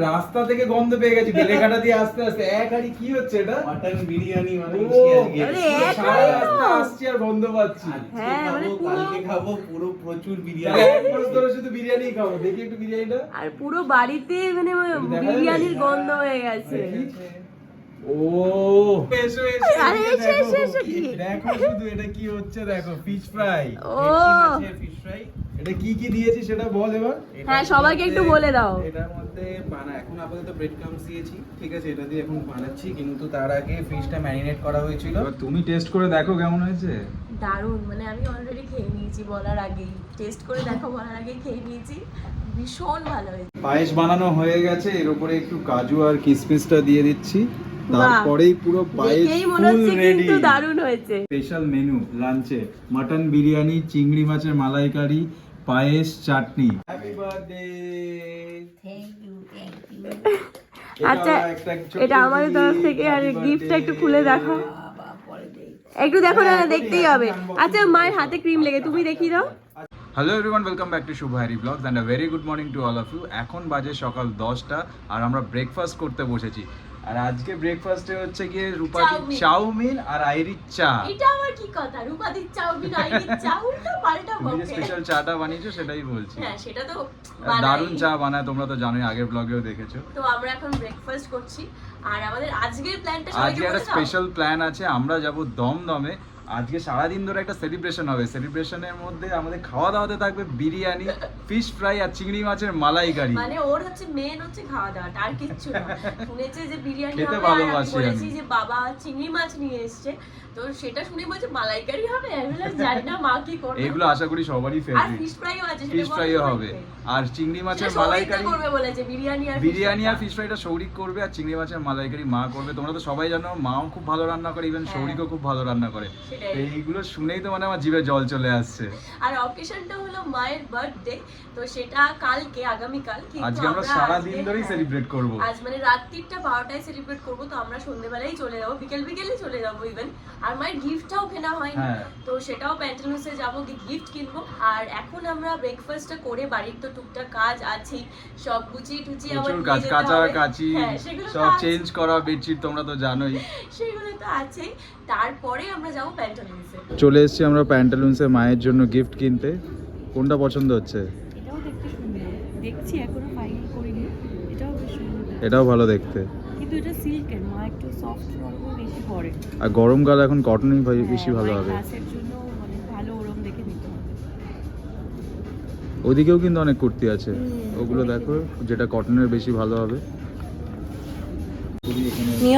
রাস্তা থেকে গন্ধ পেয়ে গেছি বেলেঘাটা দিয়ে আস্তে আস্তে। এক হাড়ি কি হচ্ছে এটা? মাটন বিরিয়ানি মানে সারা রাস্তা আসছি আর গন্ধ পাচ্ছি। হ্যাঁ, মানে কালকে খাব পুরো প্রচুর বিরিয়ানি। ধরে শুধু বিরিয়ানি খাব। দেখি একটু বিরিয়ানিটা। আর পুরো বাড়িতে মানে বিরিয়ানির গন্ধ হয়ে গেছে। ও। এসো এসো আরে এসো, এসো, দেখো শুধু এটা কি হচ্ছে দেখো ফিশ ফ্রাই ও। ফিশ ফ্রাই এটা কি কি দিয়েছি সেটা বল এবার। হ্যাঁ, সবাইকে একটু বলে দাও। এটার মধ্যে বানা এখন আপাতত ব্রেড ক্রামস দিয়েছি ঠিক আছে? এটা দিয়ে এখন বানাচ্ছি কিন্তু তার আগে ফিশটা ম্যারিনেট করা হয়েছিল। এবার তুমি টেস্ট করে দেখো কেমন হয়েছে। দারুণ মানে আমি অলরেডি খেয়ে নিয়েছি বলার আগেই। টেস্ট করে দেখো বলার আগেই খেয়ে নিয়েছি। ভীষণ ভালো হয়েছে। পায়েস বানানো হয়ে গেছে এর উপরে একটু কাজু আর কিশমিশটা দিয়ে দিচ্ছি। তারপরেই পুরো পায়েস ফুল রেডি দারুণ হয়েছে। স্পেশাল মেনু লাঞ্চে মটন বিরিয়ানি চিংড়ি মাছের মালাইকারি পায়েস চাটনি। আচ্ছা এটা আমাদের তরফ থেকে আর গিফটটা একটু খুলে দেখো। একটু দেখো না না, দেখতেই হবে। আচ্ছা মায়ের হাতে ক্রিম লেগে তুমি দেখিয়ে দাও। Hello everyone welcome back to Shubho Harry blogs and a very good morning to all of you এখন বাজে সকাল দশটা আর আমরা ব্রেকফাস্ট করতে বসেছি। আর আজকে ব্রেকফাস্টে হচ্ছে গিয়ে রূপাদি চাউমিন। আর আইরির চা। এটা আমার কি কথা? রূপাদি চাউমিন আইডির চা উল্টো পাল্টা বকে। স্পেশাল চাটা বানিয়েছো সেটাই বলছি। হ্যাঁ সেটা তো দারুণ চা বানায় তোমরা তো জানোই আগের ব্লগেও দেখেছ। তো আমরা এখন ব্রেকফাস্ট করছি। আর আমাদের আজকের প্ল্যানটা সবাইকে আজকে একটা স্পেশাল প্ল্যান আছে আমরা যাব দমদমে। আজকে সারাদিন ধরে একটা সেলিব্রেশন হবে। সেলিব্রেশনের মধ্যে আমাদের খাওয়া দাওয়াতে থাকবে বিরিয়ানি ফিশ ফ্রাই আর চিংড়ি মাছের মালাইকারি। মানে ওর হচ্ছে মেন হচ্ছে খাওয়া দাওয়াটা আর কিচ্ছু না। শুনেছে যে বিরিয়ানি খেতে ভালোবাসি বলেছি যে বাবা চিংড়ি মাছ নিয়ে এসেছে। তো সেটা শুনে বলছে মালাইকারি হবে? আমি জানি না মা কি করবে? এগুলো আশা করি সবারই ফেভারিট আর ফিশ ফ্রাইও আছে ফিশ ফ্রাইও হবে। আর চিংড়ি মাছের মালাইকারি করবে বলেছে বিরিয়ানি আর বিরিয়ানি আর ফিশ ফ্রাইটা সৌরিক করবে আর চিংড়ি মাছের মালাইকারি মা করবে। তোমরা তো সবাই জানো মাও খুব ভালো রান্না করে ইভেন হ্যাঁ। সৌরিকও খুব ভালো রান্না করে। এইগুলো শুনেই তো মানে আমার জিভে জল চলে আসছে। আর অকেশনটা হলো মায়ের বার্থডে তো সেটা কালকে আগামীকাল কিন্তু আজকে আমরা সারা দিন ধরেই হ্যাঁ, সেলিব্রেট করব। আজ মানে রাত্রিটা বারোটায় সেলিব্রেট করব তো আমরা সন্ধ্যেবেলায় চলে যাব বিকেল বিকেলে চলে যাব ইভেন আর মায়ের গিফটটাও কেনা হয়নি হ্যাঁ। তো সেটাও প্যান্টালুসে যাব গিয়ে গিফট কিনবো। আর এখন আমরা ব্রেকফাস্টটা করে বাড়ির তো টুকটাক কাজ আছেই সব গুছিয়ে টুচিয়ে আবার কাজ কাচা কাচি হ্যাঁ, সব চেঞ্জ করা বেডশিট তোমরা তো জানোই। সেগুলো তো আছেই। তারপরে আমরা যাব চলে এসেছি আমরা প্যান্টালুন্সে মায়ের জন্য গিফট কিনতে। কোনটা পছন্দ হচ্ছে? এটাও দেখতে সুন্দর। দেখছি এখনও ফাইনাল করিনি। এটাও বেশ সুন্দর এটাও ভালো দেখতে। কিন্তু এটা সিল্কের মা একটু সফট গরমও বেশি পরে। আর গরমকাল এখন কটনই বেশি ভালো হ্যাঁ, হবে। ক্লাসের জন্য মানে ভালো ওরম দেখে নিতে হবে। ওদিকেও কিন্তু অনেক কুর্তি আছে। ওগুলো দেখো যেটা কটনের বেশি ভালো হবে।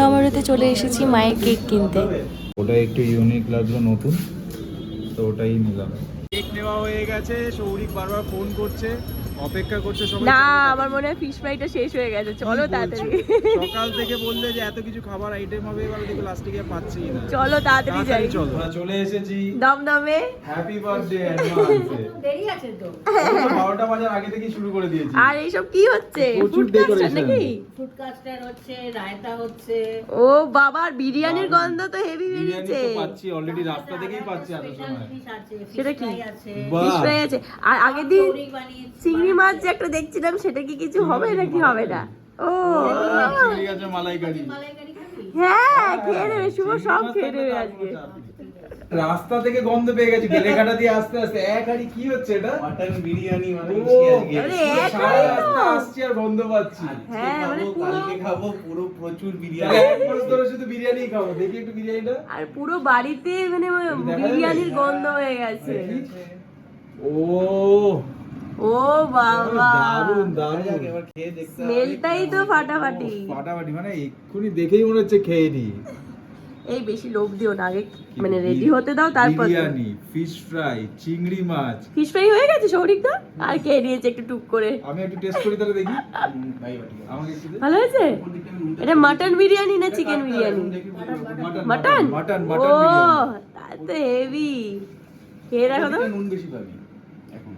আমারতে চলে এসেছি মায়ের কেক কিনতে। ওটা একটু ইউনিক লাগল নতুন তো ওটাই নিলাম। কেক নেওয়া হয়ে গেছে সৌরিক বারবার ফোন করছে অপেক্ষা করছে সবাই। না আমার মনে হয় ফিশ ফ্রাইটা শেষ হয়ে গেছে চলো তাড়াতাড়ি। সকাল থেকে বললে যে এত কিছু খাবার আইটেম হবে এবার দেখো লাস্টে গিয়ে পাচ্ছি না। চলো তাড়াতাড়ি যাই। চলো। চলে এসেছি। দমদমে। হ্যাপি বার্থডে অ্যাডভান্সে দেরি আছে তো। বারোটা বাজার আগে থেকে শুরু করে দিয়েছি। আর এইসব কি হচ্ছে? ফুড নাকি? ফুড কাস্টার হচ্ছে রায়তা হচ্ছে। ও বাবার বিরিয়ানির গন্ধ তো হেভি বেরিয়েছে। পাচ্ছি অলরেডি রাস্তা থেকেই পাচ্ছি এত সময়। সেটা কি? ফিশ আছে। ফ্রাই আছে। আর আগের দিন চিংড়ি মাছ যে একটা দেখছিলাম সেটা কি কিছু হবে নাকি হবে না? ও। চিংড়ি আছে মালাইকারি। মালাইকারি হ্যাঁ খেয়ে নেবে শুভ সব খেয়ে নেবে আজকে। রাস্তা থেকে গন্ধ পেয়ে গেছি বেলেঘাটা দিয়ে আস্তে আস্তে। এক হাড়ি কি হচ্ছে এটা? মাটন বিরিয়ানি মানে সারা রাস্তা আসছি আর গন্ধ পাচ্ছি। হ্যাঁ, মানে খাব, পুরো- কালকে খাব পুরো প্রচুর বিরিয়ানি। এক ধরে শুধু বিরিয়ানি খাব। দেখি একটু বিরিয়ানিটা। আর পুরো বাড়িতে মানে বিরিয়ানির গন্ধ হয়ে গেছে। ও ও বাবা। দারুণ দারুণ এবার খেয়ে দেখতে স্মেলটাই তো ফাটাফাটি। ফাটাফাটি মানে এক্ষুনি দেখেই মনে হচ্ছে খেয়ে নি। এই বেশি লোভ দিও না আগে মানে রেডি হতে দাও তারপর বিরিয়ানি ফিশ ফ্রাই চিংড়ি মাছ। ফিশ ফ্রাই হয়ে গেছে সৌরিক দা? আর খেয়ে নিয়েছে একটু টুক করে? আমি একটু টেস্ট করি তাহলে দেখি। ভাই আমাকে একটু ভালো হয়েছে? এটা মাটন বিরিয়ানি না chicken biryani? Mutton mutton mutton ও তা তো হেভি খেয়ে দেখো তো। নুন বেশি পাবি। এখন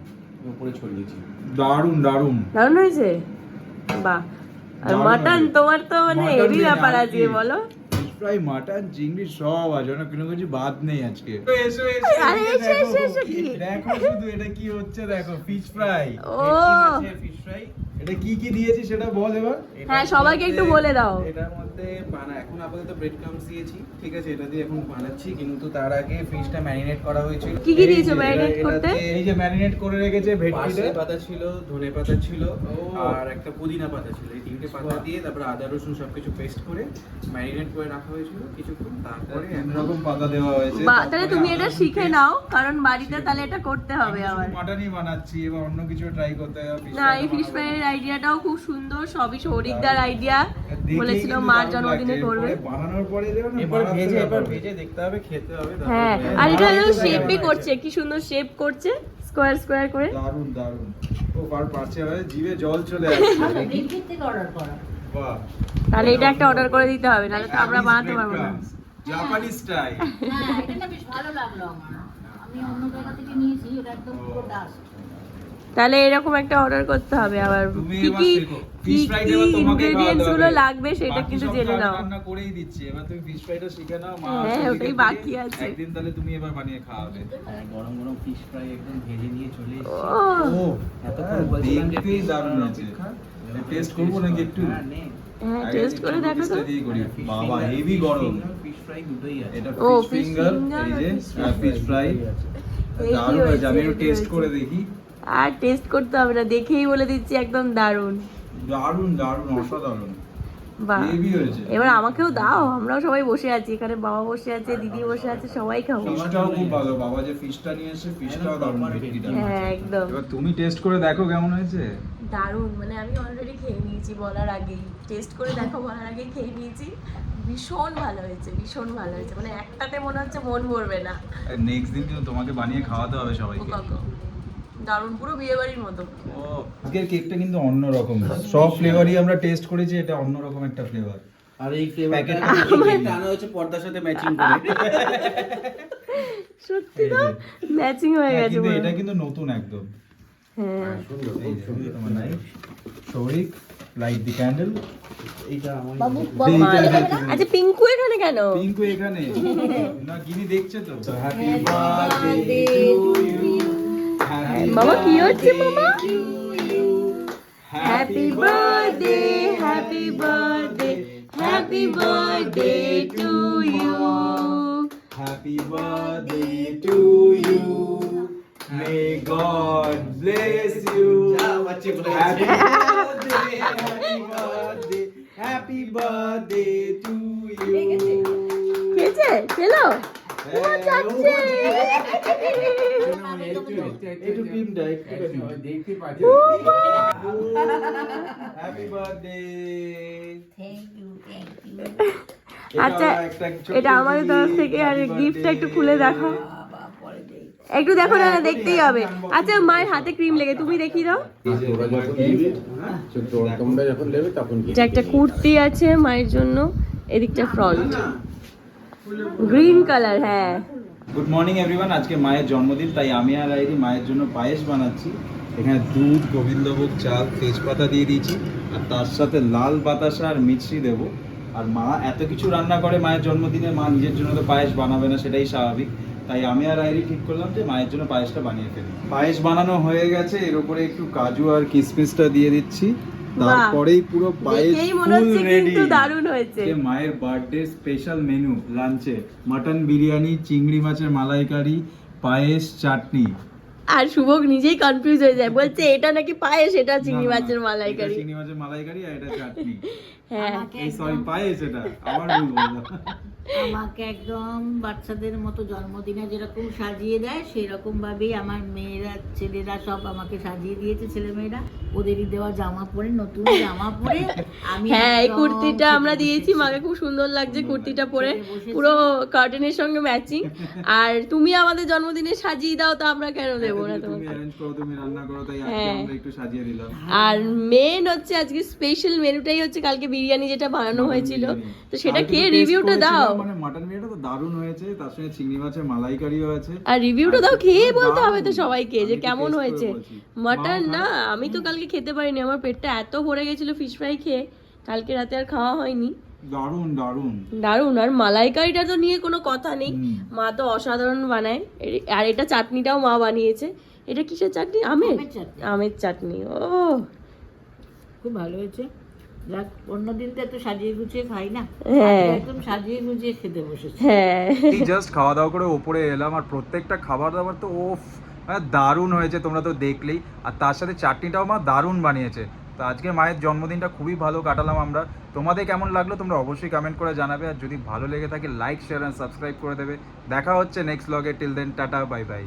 উপরে ছড়িয়েছি দারুণ দারুণ দারুণ। হয়েছে? বাহ। আর মাটন তোমার তো মানে হেভি ব্যাপার আছে বলো। ফ্রাই মাটন চিংড়ি সব আছে অনেক কোনো কিছু বাদ নেই আজকে এসো এসো? দেখো শুধু এটা কি হচ্ছে দেখো ফিশ ফ্রাই ফিশ ফ্রাই এটা কি কি দিয়েছি সেটা বল এবার। হ্যাঁ, সবাইকে একটু বলে দাও। এটার মধ্যে বানা এখন আপাতত ব্রেড ক্রামস দিয়েছি ঠিক আছে? এটা দিয়ে এখন বানাচ্ছি কিন্তু তার আগে ফিশটা ম্যারিনেট করা হয়েছিল কি কি দিয়েছ ম্যারিনেট করতে? এই যে ম্যারিনেট করে রেখেছে ভেটকিটা। পাতা ছিল ধনে পাতা ছিল আর একটা পুদিনা পাতা ছিল। এই তিনটে পাতা দিয়ে তারপরে আদা রসুন সবকিছু পেস্ট করে ম্যারিনেট করে রাখা হয়েছিল কিছুক্ষণ তারপরে পাতা দেওয়া হয়েছে। তাহলে তুমি এটা শিখে নাও কারণ বাড়িতে তাহলে এটা করতে হবে আবার। মাটনই বানাচ্ছি এবার অন্য কিছু ট্রাই করতে হবে না এই ফিশ বানাবো। আইডিয়াটাও খুব সুন্দর সবই সৌরিকদার আইডিয়া বলেছিল মার জন্মদিনে করবে। বানানোর পরে দেবে না? এবার ভেজে এবার ভেজে দেখতে হবে খেতে হবে হ্যাঁ আর এটা তো শেপই করছে কি সুন্দর শেপ করছে স্কোয়ার স্কোয়ার করে। দারুণ দারুণ। ও পার পারছে ভাই জিভে জল চলে আসছে। ব্লিঙ্কিট থেকে অর্ডার করা। বাহ। তাহলে এটা একটা অর্ডার করে দিতে হবে নাহলে তো আমরা বানাতে পারব না। জাপানি স্টাইল হ্যাঁ এটা না বেশ ভালো লাগল আমার। আমি অন্য জায়গা থেকে নিয়েছি এটা একদম পুরো ডাস্ট তাহলে এরকম একটা অর্ডার করতে হবে আবার। কি কি কি ফিশ কি ইনগ্রেডিয়েন্টসগুলো লাগবে সেটা কিন্তু জেনে নাও। রান্না করেই দিচ্ছি। এবার তুমি ফিশ ফ্রাইটা শিখে নাও মা হ্যাঁ, ওটাই বাকি। আছে। একদিন তাহলে তুমি এবার বানিয়ে খাওয়াবে। হ্যাঁ, গরম গরম ফিশ ফ্রাই একদম ভেজে নিয়ে চলে এসেছি। ও। এতক্ষণ হ্যাঁ, বলছিলাম যে দেখতেই দারুণ আছে। টেস্ট করব নাকি একটু? হ্যাঁ, নে। হ্যাঁ টেস্ট করে দেখো তো। দিয়ে করি। বাবা হেভি গরম। fish fry দুটোই আছে। এটা ফিশ ফিঙ্গার এই যে ফিশ ফ্রাই দারুণ হয়েছে আমি একটু টেস্ট করে দেখি। আর টেস্ট করতে হবে না দেখেই বলে দিচ্ছি একদম দারুণ। দারুণ দারুণ অসাধারণ। এবার আমাকেও দাও আমরাও সবাই বসে আছি এখানে বাবা বসে আছে দিদি বসে আছে সবাই খাব। ফিশটাও খুব ভালো বাবা যে ফিশটা নিয়ে এসে ফিশটাও দারুণ ভেটকিটা হ্যাঁ একদম। এবার তুমি টেস্ট করে দেখো কেমন হয়েছে। দারুণ মানে আমি অলরেডি খেয়ে নিয়েছি বলার আগেই। টেস্ট করে দেখো বলার আগেই খেয়ে নিয়েছি। ভীষণ ভালো হয়েছে ভীষণ ভালো হয়েছে। মানে একটাতে মনে হচ্ছে মন ভরবে না। নেক্সট দিন কিন্তু তোমাকে বানিয়ে খাওয়াতে হবে সবাইকে। দারুণ পুরো বিয়ে বাড়ির মতো। আজকের কেকটা কিন্তু অন্যরকম। সব ফ্লেভারই আমরা টেস্ট করেছি এটা অন্যরকম একটা ফ্লেভার আর এই ফ্লেভারটা হচ্ছে পর্দার সাথে ম্যাচিং করে। সত্যি তো? ম্যাচিং হয়ে গেছে কিন্তু এটা কিন্তু নতুন একদম। হ্যাঁ। এই যে, তোমার নাই শৌরিক লাইট দি ক্যান্ডেল এইটা আচ্ছা পিঙ্কু এখানে কেন? পিঙ্কু এখানে। না গিনি দেখছে তো? হ্যাপি বার্থডে বাবা কি হচ্ছে বাবা happy birthday happy birthday happy birthday to you happy birthday to you may God bless you বাচ্চা বলে হ্যাপি যাচ্ছে। Birthday happy birthday happy birthday to you খেয়েছে খেলো আচ্ছা এটা আমাদের তরফ থেকে আর গিফটটা একটু খুলে দেখো। একটু দেখো না দেখতেই হবে। আচ্ছা মায়ের হাতে ক্রিম লেগে তুমি দেখিয়ে দাও। একটা কুর্তি আছে মায়ের জন্য এদিকটা ফ্রন্ট গ্রিন কালার হ্যাঁ। গুড মর্নিং এভরিওয়ান আজকে মায়ের জন্মদিন, তাই আমি আর আইরি মায়ের জন্য পায়েস বানাচ্ছি। এখানে দুধ, গোবিন্দভোগ, চাল, তেজপাতা দিয়ে দিয়েছি, আর তার সাথে লাল বাতাসা আর মিছরি দেবো। আর মা এত কিছু রান্না করে মায়ের জন্মদিনে, মা নিজের জন্য তো পায়েস বানাবে না, সেটাই স্বাভাবিক। তাই আমি আর আইরি ঠিক করলাম যে মায়ের জন্য পায়েসটা বানিয়ে ফেলি। পায়েস বানানো হয়ে গেছে, এর উপরে একটু কাজু আর কিশমিশটা দিয়ে দিচ্ছি। তারপরেই পুরো পায়েস ফুল রেডি দারুণ হয়েছে। যে মায়ের বার্থডে স্পেশাল মেনু লাঞ্চে মটন বিরিয়ানি চিংড়ি মাছের মালাইকারি পায়েস চাটনি। আর শুভক নিজেই কনফিউজ হয়ে যায়। বলছে এটা নাকি পায়েস এটা চিংড়ি মাছের মালাইকারি? চিংড়ি মাছের মালাইকারি আর এটা চাটনি। হ্যাঁ। এই সরি পায়েস এটা। আবার ভুল বললাম। আমাকে একদম বাচ্চাদের মতো জন্মদিনে যেরকম সাজিয়ে দেয় সেই রকম ভাবেই আমার মেয়েরা ছেলেরা সব আমাকে সাজিয়ে দিয়েছে ছেলেমেয়েরা। ওদেরই দেওয়া জামা পরে নতুন জামা পরে। আমি হ্যাঁ এই কুর্তিটা আমরা দিয়েছি মাকে খুব সুন্দর লাগছে কুর্তিটা পরে। পুরো কার্টুনের সঙ্গে ম্যাচিং। আর তুমি আমাদের জন্মদিনে সাজিয়ে দাও তো আমরা কেন দেবো না তুমি তোমাকে? অ্যারেঞ্জ করো তুমি রান্না করো তাই আজকে হ্যাঁ। আমরা একটু সাজিয়ে দিলাম। আর মেন হচ্ছে আজকে স্পেশাল মেনুটাই হচ্ছে কালকে বিরিয়ানি যেটা বানানো হয়েছিল। তো সেটা খেয়ে রিভিউটা দাও। মানে মাটন বিরিয়ানিটা তো দারুণ হয়েছে তার সঙ্গে চিংড়ি মাছের মালাইকারিও আছে। আর রিভিউটা দাও খেয়ে বলতে হবে তো। সবাইকে যে আমি তো কেমন হয়েছে। মাটন না আমি তো কালকে খেতে পারিনি আমার পেটটা এত ভরে গেছিল ফিশ ফ্রাই খেয়ে কালকে রাতে আর খাওয়া হয়নি। দারুণ দারুণ। দারুণ আর মালাইকারিটা তো নিয়ে কোনো কথা নেই। মা তো অসাধারণ বানায়। আর এটা চাটনিটাও মা বানিয়েছে। এটা কিসের চাটনি? আমের? আমের চাটনি। আমের চাটনি ও। খুব ভালো হয়েছে। যাক অন্যদিন তো এত সাজিয়ে গুছিয়ে খাই না। হ্যাঁ। একদম সাজিয়ে গুছিয়ে খেতে বসেছি। হ্যাঁ। জাস্ট খাওয়া দাওয়া করে ওপরে এলাম আর প্রত্যেকটা খাবার দাবার তো ও দারুণ হয়েছে তোমরা তো দেখলেই। আর তার সাথে চাটনিটাও মা দারুণ বানিয়েছে। তো আজকে মায়ের জন্মদিনটা খুবই ভালো কাটালাম আমরা। তোমাদের কেমন লাগল তোমরা অবশ্যই কমেন্ট করে জানাবে। আর যদি ভালো লেগে থাকে লাইক শেয়ার অ্যান্ড সাবস্ক্রাইব করে দেবে। দেখা হচ্ছে নেক্সট ব্লগে till then tata bye bye